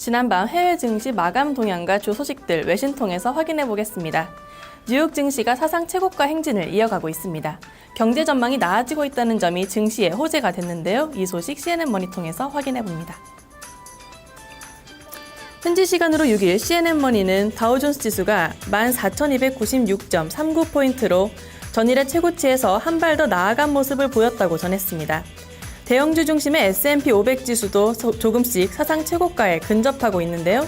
지난밤 해외 증시 마감 동향과 주 소식들 외신 통해서 확인해 보겠습니다. 뉴욕 증시가 사상 최고가 행진을 이어가고 있습니다. 경제 전망이 나아지고 있다는 점이 증시의 호재가 됐는데요. 이 소식 CNN 머니통에서 확인해 봅니다. 현지 시간으로 6일 CNN머니는 다우존스 지수가 14,296.39포인트로 전일의 최고치에서 한 발 더 나아간 모습을 보였다고 전했습니다. 대형주 중심의 S&P 500 지수도 소- 조금씩 사상 최고가에 근접하고 있는데요.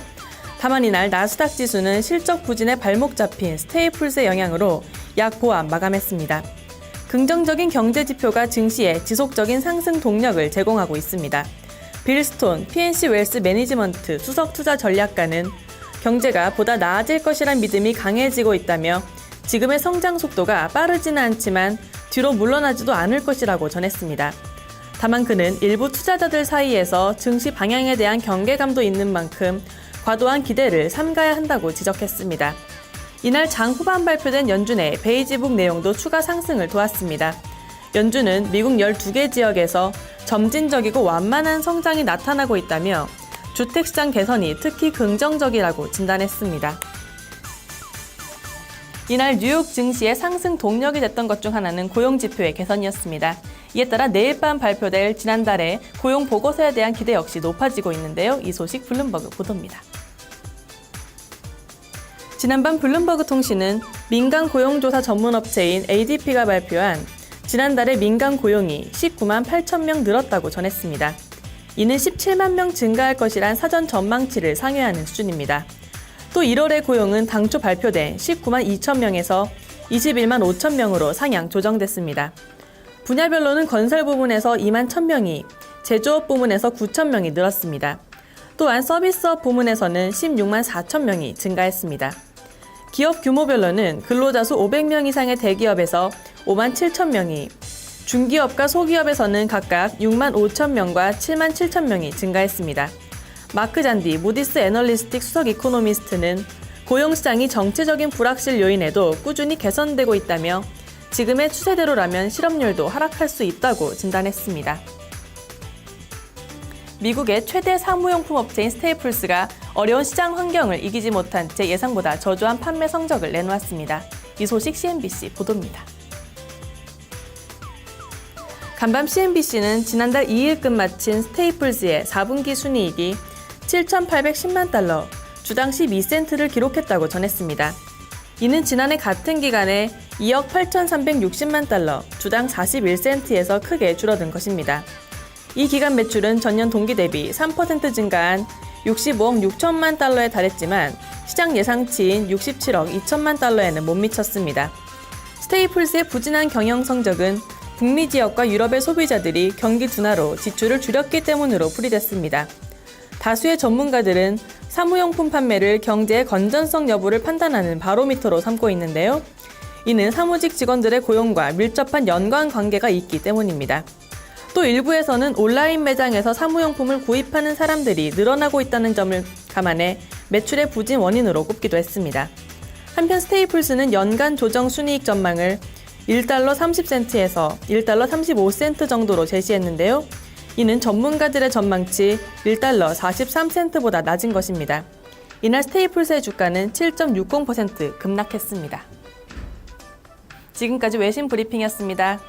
다만 이날 나스닥 지수는 실적 부진에 발목 잡힌 스테이플스의 영향으로 약보합 마감했습니다. 긍정적인 경제 지표가 증시에 지속적인 상승 동력을 제공하고 있습니다. 빌스톤 PNC 웰스 매니지먼트 수석 투자 전략가는 경제가 보다 나아질 것이란 믿음이 강해지고 있다며 지금의 성장 속도가 빠르지는 않지만 뒤로 물러나지도 않을 것이라고 전했습니다. 다만 그는 일부 투자자들 사이에서 증시 방향에 대한 경계감도 있는 만큼 과도한 기대를 삼가야 한다고 지적했습니다. 이날 장 후반 발표된 연준의 베이지북 내용도 추가 상승을 도왔습니다. 연준은 미국 12개 지역에서 점진적이고 완만한 성장이 나타나고 있다며 주택시장 개선이 특히 긍정적이라고 진단했습니다. 이날 뉴욕 증시의 상승 동력이 됐던 것 중 하나는 고용 지표의 개선이었습니다. 이에 따라 내일 밤 발표될 지난달의 고용 보고서에 대한 기대 역시 높아지고 있는데요. 이 소식 블룸버그 보도입니다. 지난밤 블룸버그 통신은 민간 고용조사 전문 업체인 ADP가 발표한 지난달에 민간 고용이 19만 8천 명 늘었다고 전했습니다. 이는 17만 명 증가할 것이란 사전 전망치를 상회하는 수준입니다. 또 1월의 고용은 당초 발표된 19만 2천 명에서 21만 5천 명으로 상향 조정됐습니다. 분야별로는 건설 부문에서 2만 1천 명이, 제조업 부문에서 9천 명이 늘었습니다. 또한 서비스업 부문에서는 16만 4천 명이 증가했습니다. 기업 규모별로는 근로자 수 500명 이상의 대기업에서 5만 7천 명이, 중기업과 소기업에서는 각각 6만 5천 명과 7만 7천 명이 증가했습니다. 마크 잔디 모디스 애널리스틱 수석 이코노미스트는 고용 시장이 정체적인 불확실 요인에도 꾸준히 개선되고 있다며 지금의 추세대로라면 실업률도 하락할 수 있다고 진단했습니다. 미국의 최대 사무용품 업체인 스테이플스가 어려운 시장 환경을 이기지 못한 채 예상보다 저조한 판매 성적을 내놓았습니다. 이 소식 CNBC 보도입니다. 간밤 CNBC는 지난달 2일 끝마친 스테이플스의 4분기 순이익이 7,810만 달러, 주당 12센트를 기록했다고 전했습니다. 이는 지난해 같은 기간에 2억 8,360만 달러, 주당 41센트에서 크게 줄어든 것입니다. 이 기간 매출은 전년 동기 대비 3% 증가한 65억 6천만 달러에 달했지만 시장 예상치인 67억 2천만 달러에는 못 미쳤습니다. 스테이플스의 부진한 경영 성적은 북미 지역과 유럽의 소비자들이 경기 둔화로 지출을 줄였기 때문으로 풀이됐습니다. 다수의 전문가들은 사무용품 판매를 경제의 건전성 여부를 판단하는 바로미터로 삼고 있는데요. 이는 사무직 직원들의 고용과 밀접한 연관 관계가 있기 때문입니다. 또 일부에서는 온라인 매장에서 사무용품을 구입하는 사람들이 늘어나고 있다는 점을 감안해 매출의 부진 원인으로 꼽기도 했습니다. 한편 스테이플스는 연간 조정 순이익 전망을 1달러 30센트에서 1달러 35센트 정도로 제시했는데요. 이는 전문가들의 전망치 1달러 43센트보다 낮은 것입니다. 이날 스테이플스의 주가는 7.60% 급락했습니다. 지금까지 외신 브리핑이었습니다.